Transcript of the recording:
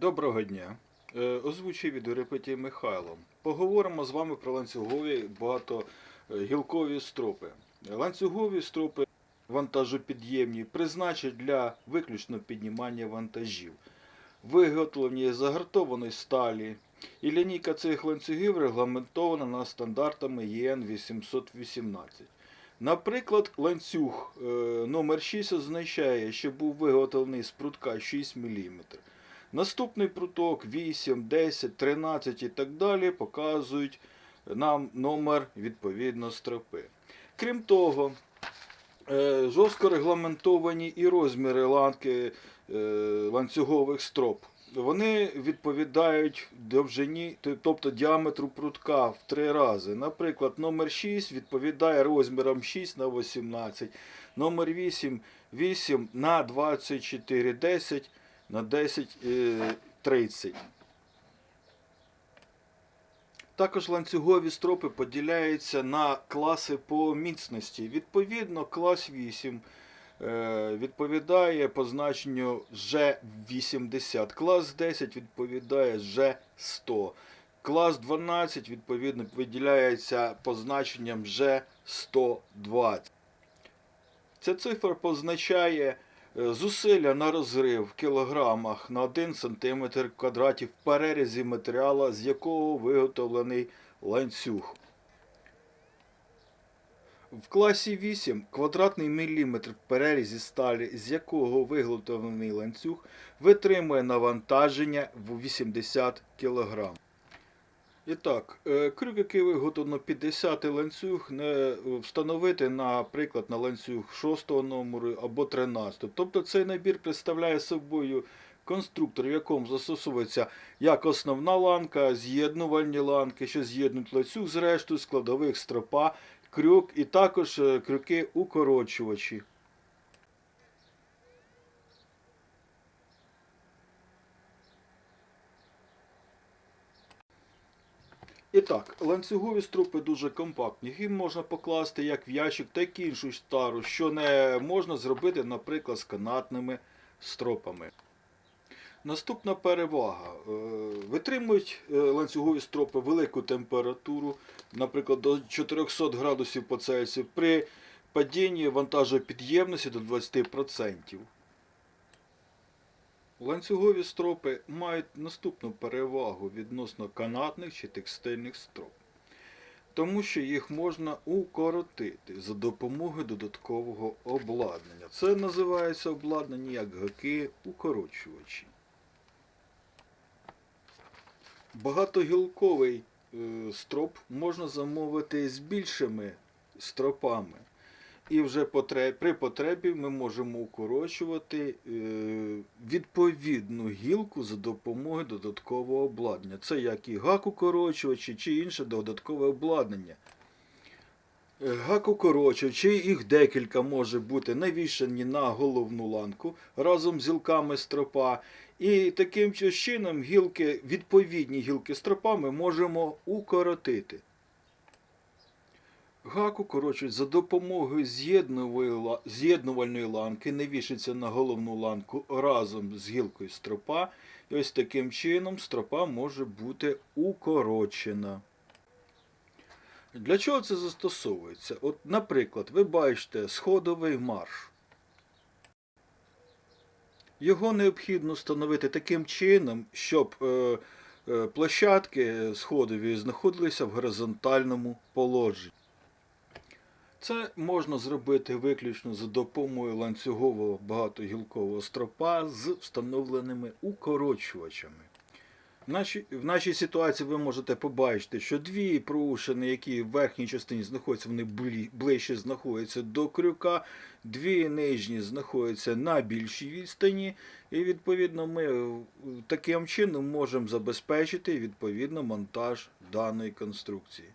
Доброго дня. Е, Озвучує відеорепетій Михайло. Поговоримо з вами про ланцюгові багатогілкові стропи. Ланцюгові стропи вантажопідємні призначені для виключно піднімання вантажів. Виготовлені з загартованої сталі. І лінійка цих ланцюгів регламентована на стандартами ЄН 818. Наприклад, ланцюг е, номер 6 означає, що був виготовлений з прутка 6 мм. Наступний пруток 8, 10, 13 і так далі показують нам номер відповідно стропи. Крім того, е, жорстко регламентовані і розміри ланки е, ланцюгових строп. Вони відповідають довжині, тобто діаметру прутка в три рази. Наприклад, номер 6 відповідає розмірам 6 на 18, номер 8 8 на 24, 10 на 10 е, 30. Також ланцюгові стропи поділяються на класи по міцності. Відповідно, клас 8 е, відповідає позначенню Ж80, клас 10 відповідає Ж100. Клас 12 відповідно виділяється позначенням Ж120. Ця цифра позначає зусилля на розрив в кілограмах на 1 см квадратів в перерізі матеріала, з якого виготовлений ланцюг. В класі 8 квадратний міліметр в перерізі сталі, з якого виготовлений ланцюг, витримує навантаження в 80 кг. І так, е, крюк, який виготовлено під 10 ланцюг, не встановити, наприклад, на ланцюг 6 номеру або 13. Тобто цей набір представляє собою конструктор, в якому застосовується як основна ланка, з'єднувальні ланки, що з'єднують ланцюг з рештою складових стропа, крюк і також е, І так, ланцюгові струпи дуже компактні. Їх можна покласти як в ящик, так і іншу стару, що не можна зробити, наприклад, з канатними стропами. Наступна перевага. Е, Витримують е, ланцюгові стропи велику температуру, наприклад, до 400 градусів по Цельсію, при падінні вантажопідємності до 20%. Ланцюгові стропи мають наступну перевагу відносно канатних чи текстильних строп, тому що їх можна укоротити за допомогою додаткового обладнання. Це називається обладнання як гаки укорочувачі. Багатогілковий е, строп можна замовити з більшими стропами. І вже при потребі ми можемо укорочувати е, відповідну гілку за допомогою додаткового обладнання. Це як і гак укорочувачі чи інше додаткове обладнання. Е, Гак укорочувачі, їх декілька може бути навішані на головну ланку разом з гілками стропа. І таким чином гілки, відповідні гілки стропа ми можемо укоротити. Гак укорочують за допомогою з'єднувальної ланки, не вішаться на головну ланку разом з гілкою стропа. І ось таким чином стропа може бути укорочена. Для чого це застосовується? От, наприклад, ви бачите сходовий марш. Його необхідно встановити таким чином, щоб е, е, площадки сходові знаходилися в горизонтальному положенні. Це можна зробити виключно за допомогою ланцюгового багатогілкового стропа з встановленими укорочувачами. В нашій, в нашій ситуації ви можете побачити, що дві проушини, які в верхній частині знаходяться, вони ближче знаходяться до крюка, дві нижні знаходяться на більшій відстані, і відповідно ми таким чином можемо забезпечити відповідно монтаж даної конструкції.